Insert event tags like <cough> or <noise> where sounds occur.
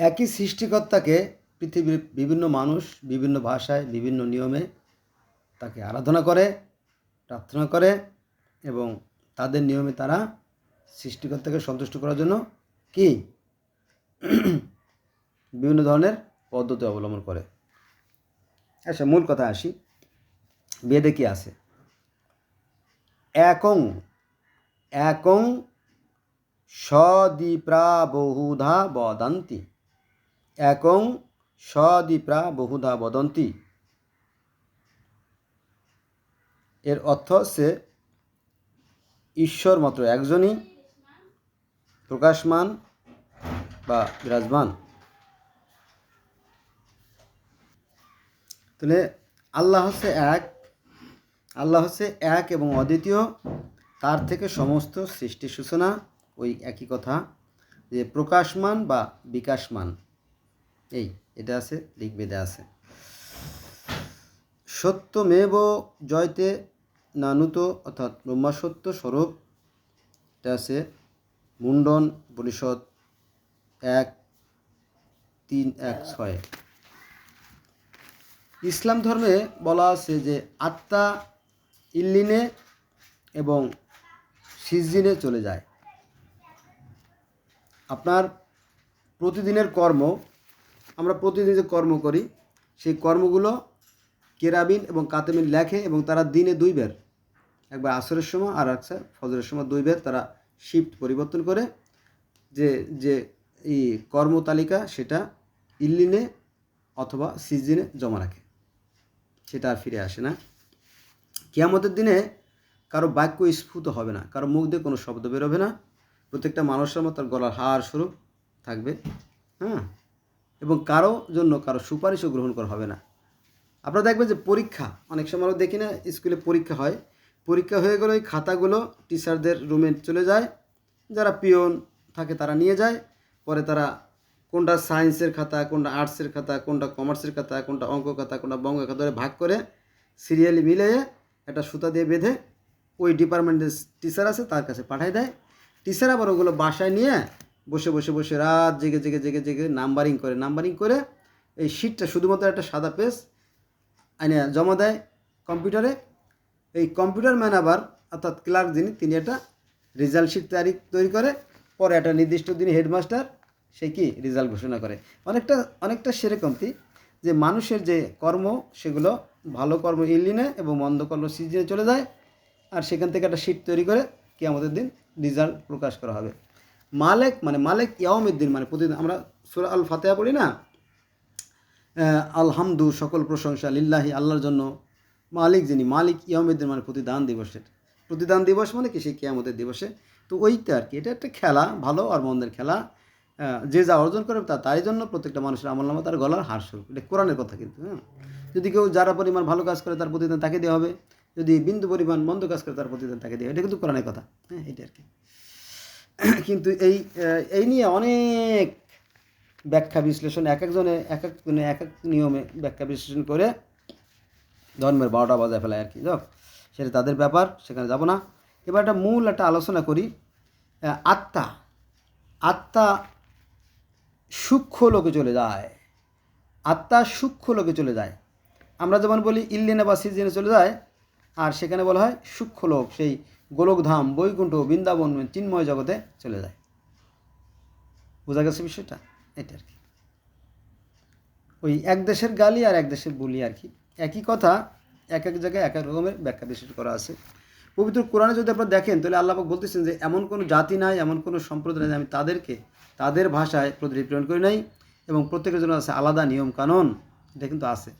একই সৃষ্টিকর্তাকে পৃথিবীর বিভিন্ন মানুষ বিভিন্ন ভাষায়, বিভিন্ন নিয়মে তাকে আরাধনা করে, প্রার্থনা করে এবং তাদের নিয়মে তারা সৃষ্টিকর্তাকে সন্তুষ্ট করার জন্য কি? বিভিন্ন ধরনের পদ্ধতি অবলম্বন করে। আচ্ছা মূল কথা আসি। বেদে কি আছে? একং একং সদীপ্রা বহুধা বদন্তি। একং সদীপ্রা বহুধা বদন্তি। এর অর্থ হচ্ছে ঈশ্বর মাত্র একজনই প্রকাশমান বা বিরাজমান। তাহলে আল্লাহ হচ্ছে এক, আল্লাহ হচ্ছে এক এবং অদ্বিতীয়, তার থেকে সমস্ত সৃষ্টি সূচনা ওই একই কথা যে প্রকাশমান বা বিকাশমান। এই, এটা আছে ঋগ্বেদে আছে। সত্য সত্যমেব জয়তে নানুত, অর্থাৎ ব্রহ্মাসত্য স্বরূপ, এটা আছে মুন্ডন পরিষদ এক, তিন, এক, ছয়। ইসলাম ধর্মে বলা আছে যে, আত্মা ইল্লিনে এবং সিজিনে চলে যায়। আপনার প্রতিদিনের কর্ম আমরা প্রতিদিন যে কর্ম করি, সেই কর্মগুলো কেরাবিন এবং কাতেমিন লেখে এবং তারা দিনে দুই বের, একবার আসরের সময় আর একটা ফজরের সময় দুই বের তারা শিফট পরিবর্তন করে। যে যে এই কর্মতালিকা সেটা ইল্লিনে অথবা সিজিনে জমা রাখে। সেটা আর ফিরে আসে না। কিয়ামতের দিনে কারও বাক্য স্ফুত হবে না, কারও মুখ দিয়ে কোনো শব্দ বেরোবে না। প্রত্যেকটা মানুষের মতো তার গলার হার স্বরূপ থাকবে। হ্যাঁ? এবং কারও জন্য কারও সুপারিশও গ্রহণ করা হবে না। আপনারা দেখবেন যে পরীক্ষা, অনেক সময় আমরা দেখি না, স্কুলে পরীক্ষা হয়। পরীক্ষা হয়ে গেলে ওই খাতাগুলো টিচারদের রুমে চলে যায়। যারা পিয়ন থাকে তারা নিয়ে যায়। পরে তারা কোনটা সায়েন্সের খাতা, কোনটা আর্টসের খাতা, কোনটা কমার্সের খাতা, কোনটা অঙ্ক খাতা, কোনটা বঙ্গ খাতা ধরে ভাগ করে সিরিয়ালি মিলিয়ে একটা সুতা দিয়ে বেঁধে ওই ডিপার্টমেন্টের টিচার আছে, তার কাছে পাঠায় দেয়। টিচার আবার ওগুলো বাসায় নিয়ে বসে বসে বসে রাত জেগে জেগে জেগে জেগে নাম্বারিং করে নাম্বারিং করে এই শিটটা শুধুমাত্র একটা সাদা পেজ আইনে জমা দেয় কম্পিউটারে এই কম্পিউটার ম্যান আবার অর্থাৎ ক্লার্ক যিনি, তিনি একটা রেজাল্ট শিট তৈরি তৈরি করে। পরে একটা নির্দিষ্ট দিনে হেডমাস্টার সে কি রেজাল্ট ঘোষণা করে। অনেকটা অনেকটা সেরকমতি যে মানুষের যে কর্ম, সেগুলো ভালো কর্ম ইল্লিনে এবং মন্দ কর্ম সিজনে চলে যায়। আর সেখান থেকে একটা শিট তৈরি করে কি আমাদের দিন রেজাল্ট প্রকাশ করা হবে। মালেক মানে মালেক ইয়ামের দিন মানে প্রতিদিন আমরা সুরা আল ফাতেহা পড়ি না? আলহামদু, সকল প্রশংসা লিল্লাহি, আল্লাহর জন্য। মালিক যিনি, মালিক ইয়ামেদ্দিন মানে প্রতিদান দিবসের। প্রতিদান দিবস মানে কি? সেই কেয়ামতের দিবসে। তো ওইটা আর কি, এটা একটা খেলা, ভালো আর মন্দের খেলা। যে যা অর্জন করে তা তাই জন্য প্রত্যেকটা মানুষের আমল নামা তার গলার হার স্বরূপ। এটা কোরআনের কথা কিন্তু হ্যাঁ? যদি কেউ যারা পরিমাণ ভালো কাজ করে তার প্রতিদান তাকে দেওয়া হবে। যদি বিন্দু পরিমাণ মন্দ কাজ করে তার প্রতিদান তাকে দেওয়া এটা কিন্তু কোরআনের কথা হ্যাঁ? এটা আর কি। <coughs> কিন্তু এই এই নিয়ে অনেক ব্যাখ্যা বিশ্লেষণ, এক একজনে, এক এক জনে এক এক নিয়মে ব্যাখ্যা বিশ্লেষণ করে ধর্মের বারোটা বাজায় ফেলায় আর কি। যাক সেটা তাদের ব্যাপার, সেখানে যাব না। এবার একটা মূল একটা আলোচনা করি। আত্মা আত্মা সূক্ষ্ম লোকে চলে যায়। আত্মা সূক্ষ্ম লোকে চলে যায়। আমরা যেমন বলি ইল্লিনে বা সিজিনে চলে যায়, আর সেখানে বলা হয় সূক্ষ্ম লোক সেই গোলকধাম, বৈকুণ্ঠ, বৃন্দাবন, চিন্ময় জগতে চলে যায়। বোঝা গেছে বিষয়টা? এটা আর কি। ওই এক দেশের গালি আর এক দেশের বলি আর কি। একই কথা, এক এক জায়গায় এক এক রকমের ব্যাখ্যা বিশ্লেষণ করা আছে। পবিত্র কোরআনে যদি আপনারা দেখেন, তাহলে আল্লাপাক বলতেছেন যে, এমন কোনো জাতি নাই, এমন কোনো সম্প্রদায় নাই, আমি তাদেরকে, তাদের ভাষায় প্রতিটি প্রেরণ করি নাই এবং প্রত্যেকের জন্য আছে আলাদা নিয়ম কানুন এটা কিন্তু আছে।